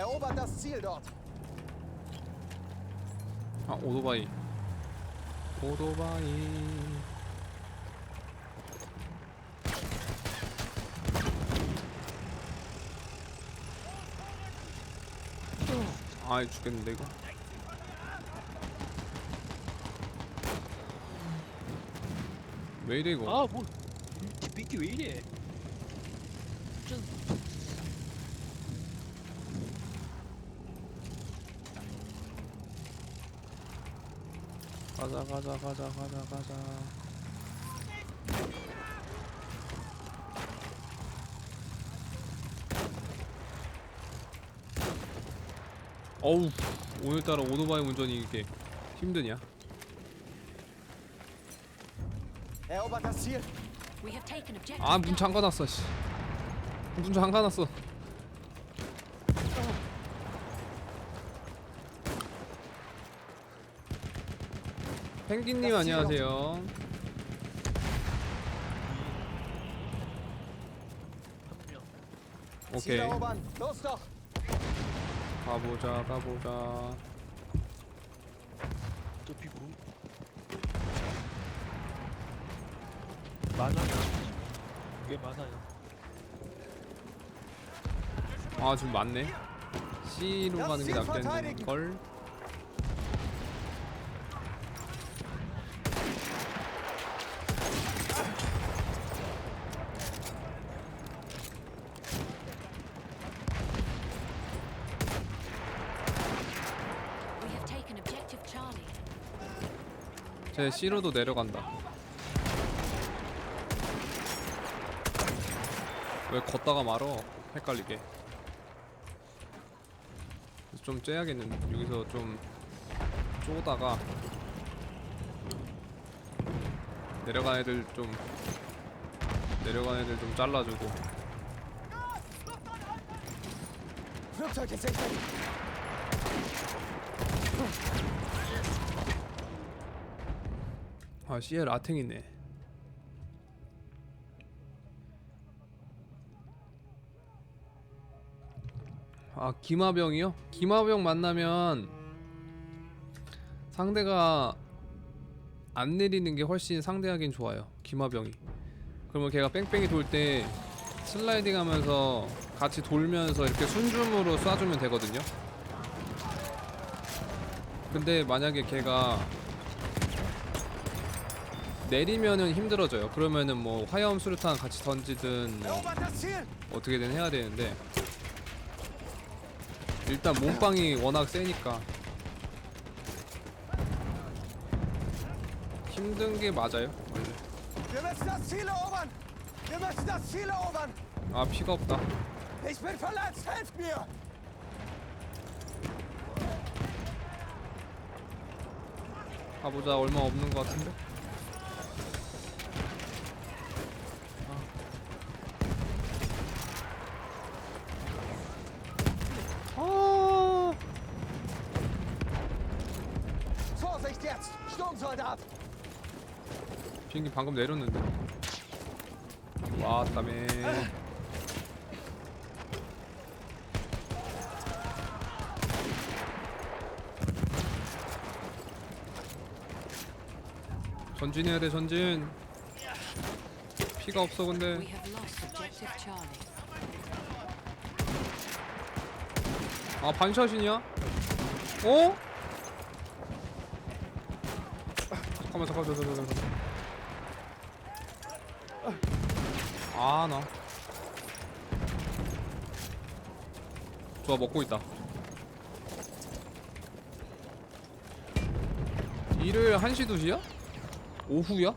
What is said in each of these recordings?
Erobert das Ziel dort. 아 오토바이. 오토바이. 아이 죽겠는데 이거? 왜 이래 이거? 아뭐 뒷비기 왜 이래 가자 가자 가자 가자 가자 어우 오늘따라 오토바이 운전이 이렇게 힘드냐 Erobert das Ziel. We have taken objective. 아문 잠가놨어 씨. 문 잠가놨어 펭귄님 안녕하세요. 오케이. 가보자 가보자. 또 비고. 많아요. 꽤 많아요. 아 지금 맞네. C로 가는 게 낫겠는 걸 We have taken objective Charlie. 제 C로도 내려간다. 왜 걷다가 말어? 헷갈리게. 좀 째야겠는 여기서 좀 쪼다가 내려간 애들 좀 내려간 애들 좀 잘라주고 아 CL 아탱이네. 아 기마병이요? 기마병 만나면 상대가 안 내리는 게 훨씬 상대하긴 좋아요 기마병이. 그러면 걔가 뺑뺑이 돌 때 슬라이딩 하면서 같이 돌면서 이렇게 순줌으로 쏴주면 되거든요. 근데 만약에 걔가 내리면은 힘들어져요. 그러면은 뭐 화염 수류탄 같이 던지든 뭐. 어떻게든 해야 되는데 일단 몸빵이 워낙 세니까 힘든 게 맞아요. 원래. 아 피가 없다. 가보자 얼마 없는 것 같은데. 비행기 방금 내렸는데. 와, 다음에 전진해야 돼, 전진. 피가 없어, We 근데. have lost objective Charlie. 아, 반샷이냐? 어? 잠깐만, 잠깐만, 잠깐만, 잠깐만. 아, 나. 좋아, 먹고 있다. 일을 1시, 2시야? 오후야?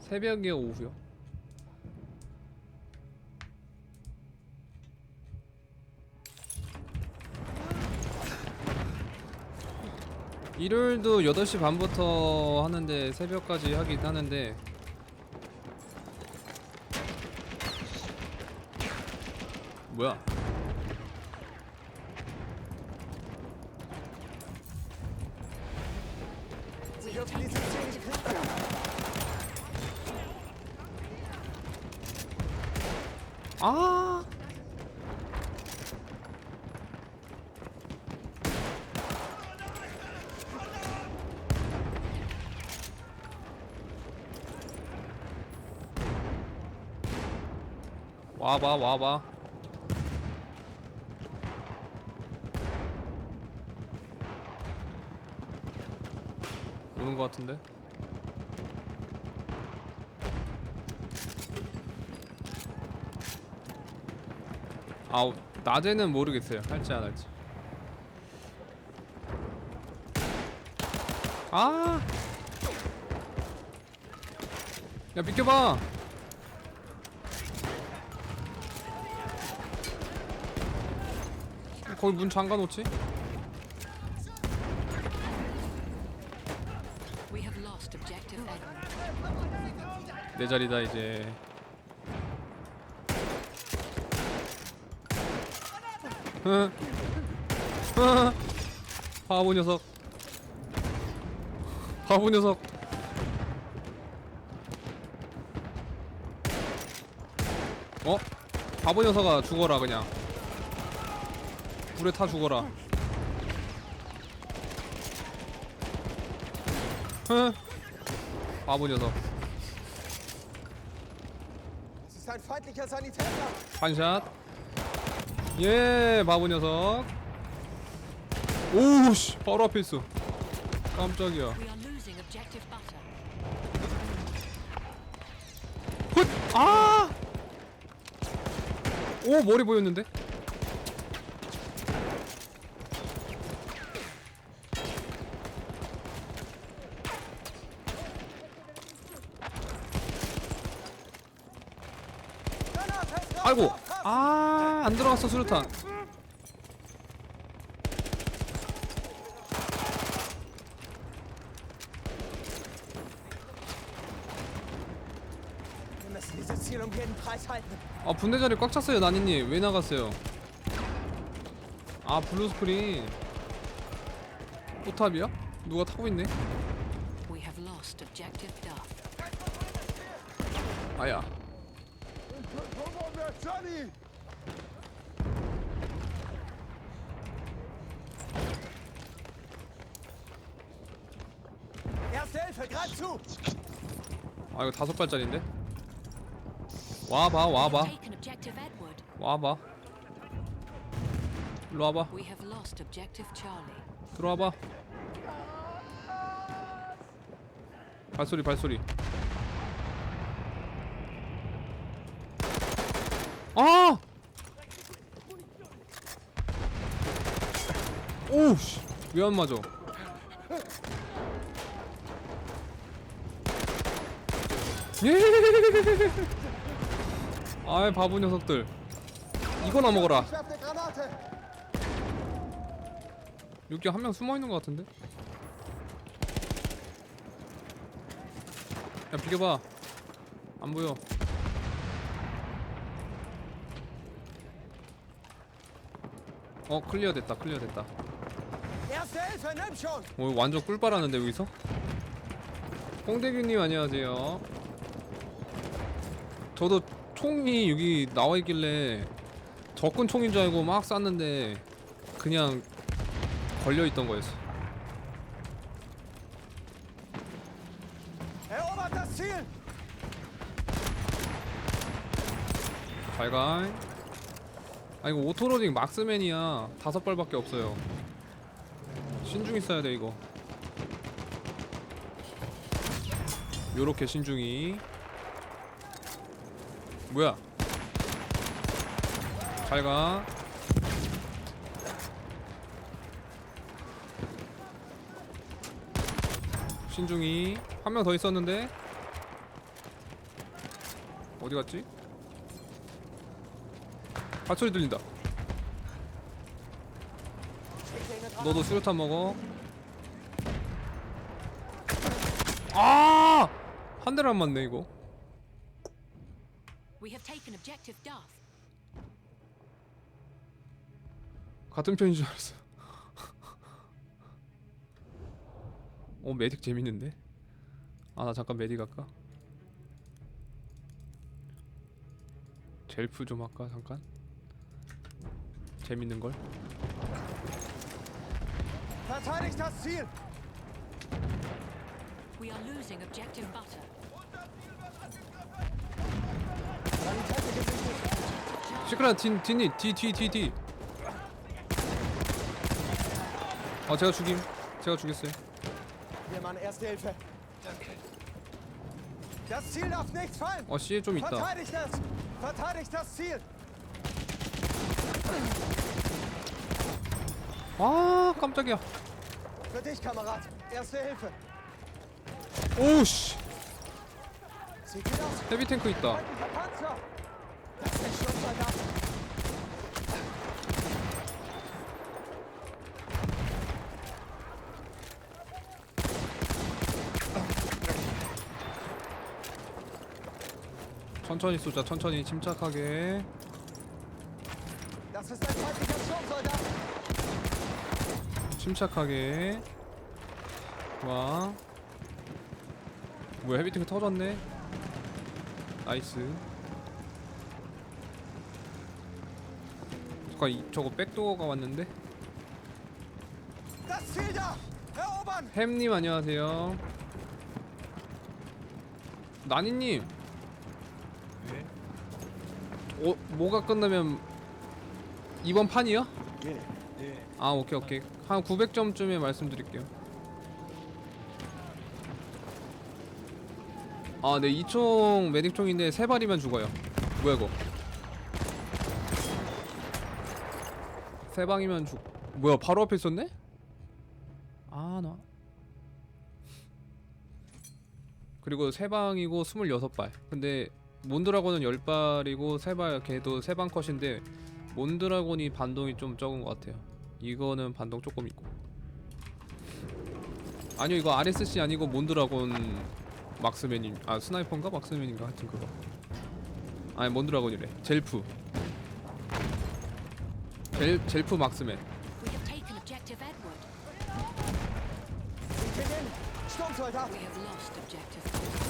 새벽이야, 오후야? 일요일도 8시 반부터 하는데 새벽까지 하긴 하는데 뭐야. 아 와봐 와봐. 오는 것 같은데? 아 낮에는 모르겠어요. 할지 안 할지. 아! 야 비켜봐 거기 문 잠가 놓지? 내 자리다 이제 응. 응. 바보 녀석 바보 녀석 어? 바보 녀석아 죽어라 그냥 불에 타 죽어라 응. 바보 녀석. 반샷 예 바보 녀석 오우씨 바로 앞에 있어 깜짝이야. 훗! 아! 오 머리 보였는데? 아이고. 아 안 들어갔어 수류탄 um. 아 분대 자리 꽉 찼어요 나니님 왜 나갔어요 아 블루스프링 포탑이야? 누가 타고 있네. 아야 Johnny! Erste Hilfe, greif zu! 아 이거 다섯 발짜리인데 와봐 와봐. 와봐 일로 와봐. 들어와봐 발소리 발소리 아! 오우씨 왜 안 맞아 아이 바보 녀석들 이거나 먹어라! 여기 한 명 숨어 있는 것 같은데? 야 비켜봐. 안 보여. 어 클리어 됐다. 클리어 됐다. 오 완전 꿀빨았는데 여기서? 홍대규님 안녕하세요. 저도 총이 여기 나와 있길래 적군 총인 줄 알고 막 쐈는데 그냥 걸려 있던 거였어. Erobert das Ziel! 잘 가. 아 이거 오토로딩 막스맨이야. 다섯 발밖에 없어요. 신중히 써야 돼 이거. 요렇게 신중히. 뭐야? 잘 가. 신중히. 한 명 더 있었는데. 어디 갔지? 발소리 들린다. 너도 수류탄 먹어. 아! 한 대를 안 맞네 이거. Objective Duff. 같은 편인 줄 알았어. 어 메딕 재밌는데? 아 나 잠깐 메딕 할까? 젤프 좀 할까 잠깐? 재밌는 걸? Verteidigt das Ziel! We are losing objective butter. 시크라 딘 딘이 뒤뒤뒤뒤 어 제가 죽임 제가 죽였어요 Hier, Mann, Erste Hilfe. Das Ziel darf nicht fallen. 어 C에 좀 있다 Verteidigt es. Verteidigt das Ziel. 아 깜짝이야 Für dich, Kamerad. Erste Hilfe. aus. 있다. Das sind Sturmsoldaten. 천천히 쏘자 천천히 침착하게. 침착하게 와 뭐야 헤비 탱크 터졌네 나이스 잠깐 이, 저거 백도어가 왔는데. 햄님 안녕하세요 나니님 왜? 어, 뭐가 끝나면 이번 판이요? 네. 아 오케이 오케이 한 900점쯤에 말씀드릴게요 아 네 이총 메딕총인데 세 발이면 죽어요. 뭐야 이거? 세 방이면 죽 뭐야 바로 앞에 있었네? 아 나. 그리고 세 방이고 26발. 근데 몬드라곤은 10발이고 세발 걔도 세 방 컷인데 몬드라곤이 반동이 좀 적은 것 같아요. 이거는 반동 조금 있고. 아니요 이거 RSC 아니고 몬드라곤 막스맨임 아 스나이퍼인가 막스맨인가 하여튼 그거 아니 몬드라곤이래 젤프 젤, 젤프 막스맨 We have taken objective Edward. Sie gehen in. Sturmsoldat. We have lost objective Butter.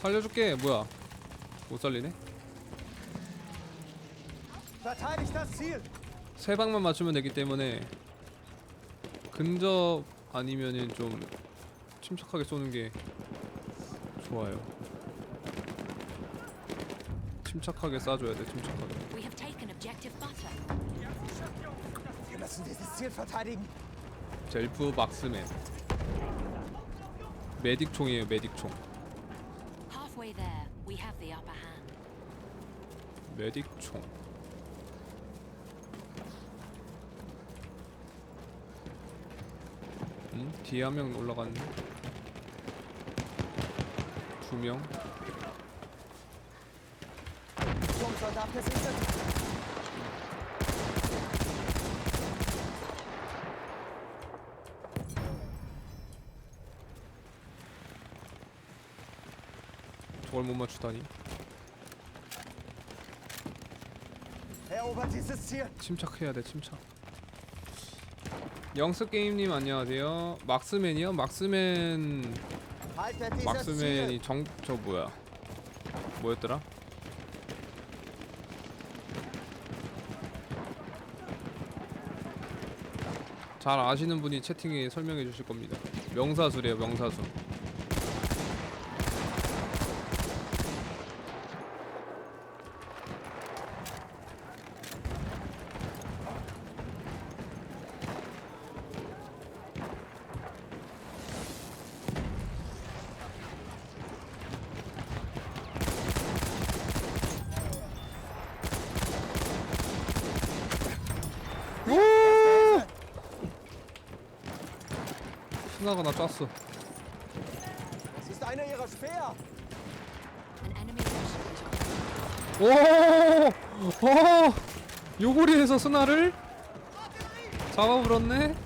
살려줄게 뭐야 못 살리네 Verteidigt das Ziel. 세 방만 맞추면 되기 때문에 근접 아니면은 좀 침착하게 쏘는 게 좋아요. 침착하게 쏴줘야 돼. 침착하게. We have taken objective Butter. Wir müssen dieses Ziel verteidigen. 젤프 막스맨. 메딕 총이에요. 메딕 총. Halfway there, we have the upper hand. 메딕 총. 응? 뒤에 한 명 올라갔네. 두 명. Sturmsoldat gesichtet. 저걸 못 맞추다니. 침착해야 돼 침착 영스 게임님 안녕하세요. 막스맨이요? 막스맨. 막스맨이. 정 저 뭐야? 뭐였더라? 잘 아시는 분이 채팅에 설명해 주실 겁니다. 명사수래요 명사수 스나가 나 on 오! 오! 요고리에서 스나를 잡아버렸네?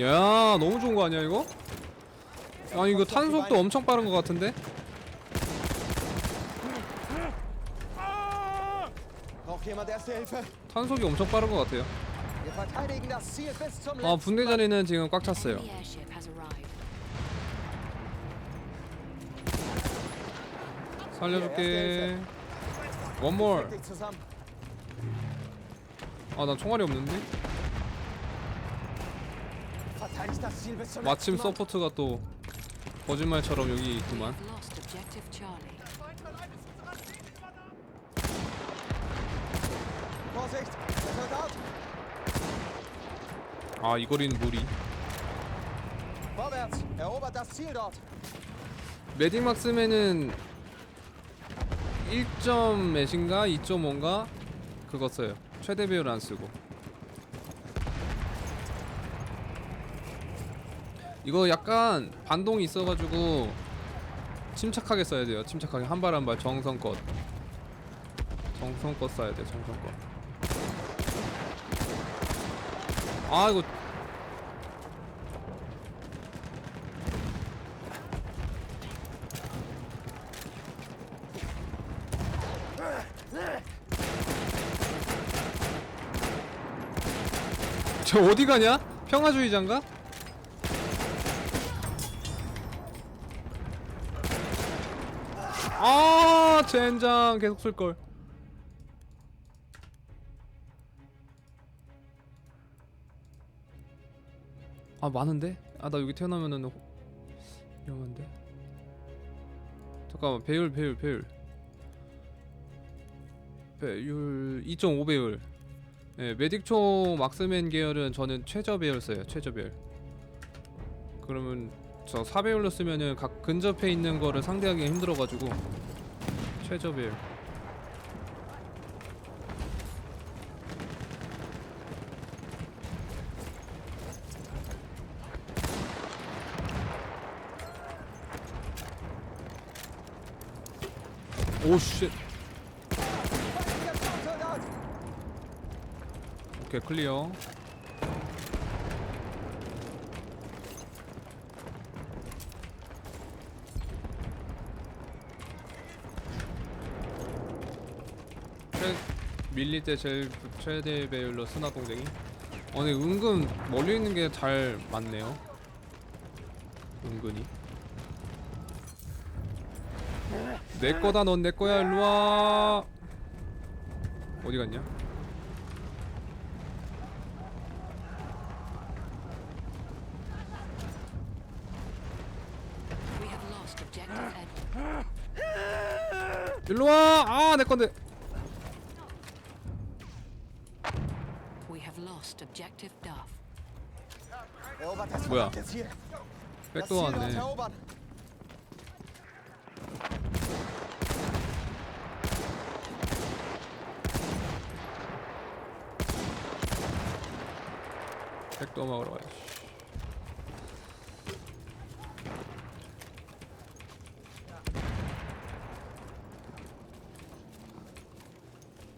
야 너무 좋은 거 아니야 이거? 아니 이거 탄속도 엄청 빠른 거 같은데? 탄속이 엄청 빠른 거 같아요 어 letzten 분대. 자리는 지금 꽉 찼어요. 살려줄게 원몰 Dich zusammen. 아나 총알이 없는데? Verteidigt das Ziel bis zum 마침. 서포트가 또 거짓말처럼 여기 있구만! 아 이 거리는 무리 Vorwärts! Erobert das Ziel dort! 매딩 막스맨은 1점 몇인가 2.5인가 그거 써요 최대 배율 안 쓰고 이거 약간 반동이 있어가지고 침착하게 써야 돼요. 침착하게. 한 발 한 발. 정성껏. 정성껏 써야 돼 정성껏. 아 이거. 저 어디 가냐? 평화주의자인가? 젠장 계속 쓸 걸. 아 많은데? 아 나 여기 태어나면은 호- 위험한데. 잠깐만 배율 배율 배율. 배율 2.5 배율. 네, 메딕초 막스맨 계열은 저는 최저 배열 써요. 최저 배열. 그러면 저 4배율로 쓰면은 각 근접해 있는 거를 상대하기 힘들어 가지고 최저 배열. 오 쉣. Feindlicher Soldat! 오케이 클리어. 최 밀릴 때 제일 최대 배율로 스나 동댕이. 어, 근데 은근 멀리 있는 게 잘 맞네요. 은근히. 내 거다 넌 내 거야 일로 와. 어디 갔냐? We have lost objective Edward. 일로 와. 아, 내 건데. We have lost objective Duff. Erobert das verdammte Ziel! Das 백도 Ziel dort 왔네. erobern! 백도 먹으러 가야지.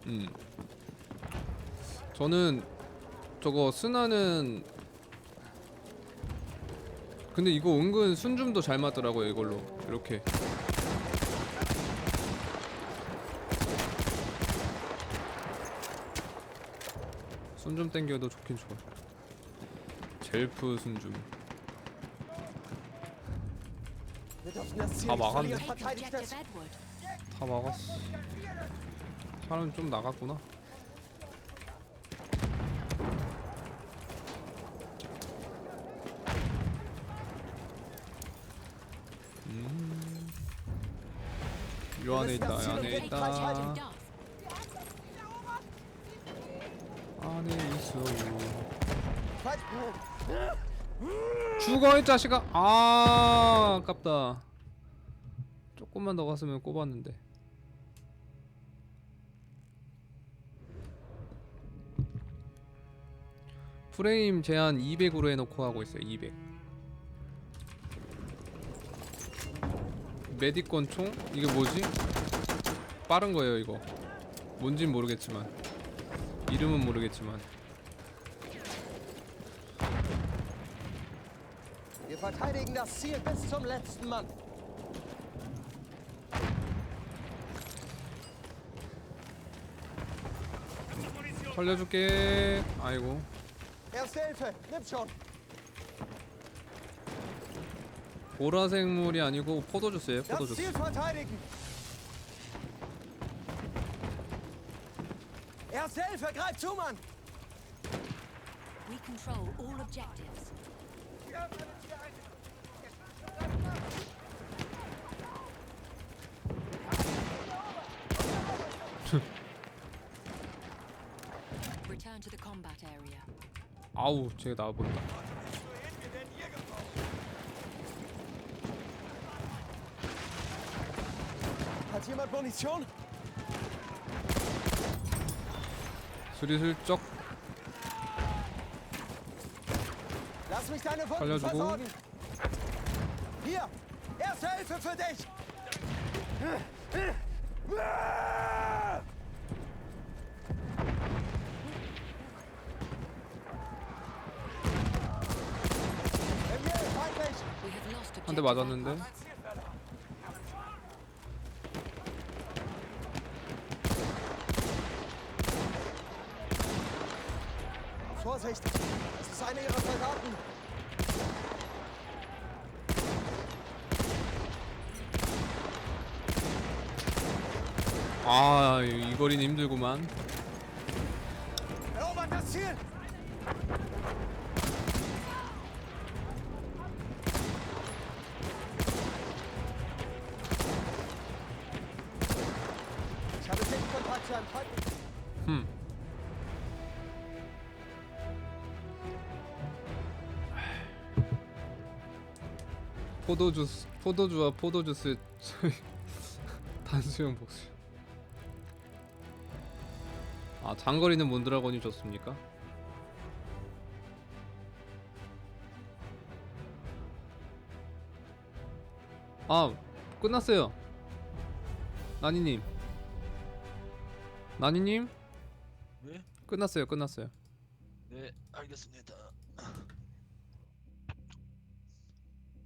음. 저는 저거 스나는 근데 이거 은근 순줌도 잘 맞더라고요 이걸로 이렇게 순줌 땡겨도 좋긴 좋아 젤프 Ah, objective es! Edward. 다 막았어 사람 좀 나갔구나 안에 있다 요 안에 Take 있다 objective Duff. 안에 있어요 죽어 이 자식아 아 아깝다 조금만 더 갔으면 꼽았는데 프레임 제한 200으로 해놓고 하고 있어요 200 메디건 총? 이게 뭐지? 빠른 거예요 이거 뭔진 모르겠지만 이름은 모르겠지만 Wir verteidigen das Ziel bis zum letzten Mann! 살려줄게. 아이고. Erste Hilfe, nimm schon. 보라색 물이 아니고 포도주스예요. Das 포도주스. Ziel verteidigen. Erste Hilfe, greif zu, Mann. We control all objectives. Return to the combat area. 아우, 쟤가 나와본다. Hat jemand Munition? Have lost 한대 맞았는데. Alpha. Vorsicht, das ist einer ihrer Soldaten. 아, 이 이 힘들구만. Erobert das Ziel. Ich habe Sichtkontakt zu einem Feind. 흠. 포도주스, 포도주와 포도주스 단수형 복수. 아 장거리는 몬드라곤이 좋습니까? 아 끝났어요. 나니님. 나니님 네? 끝났어요. 끝났어요. 네, 알겠습니다.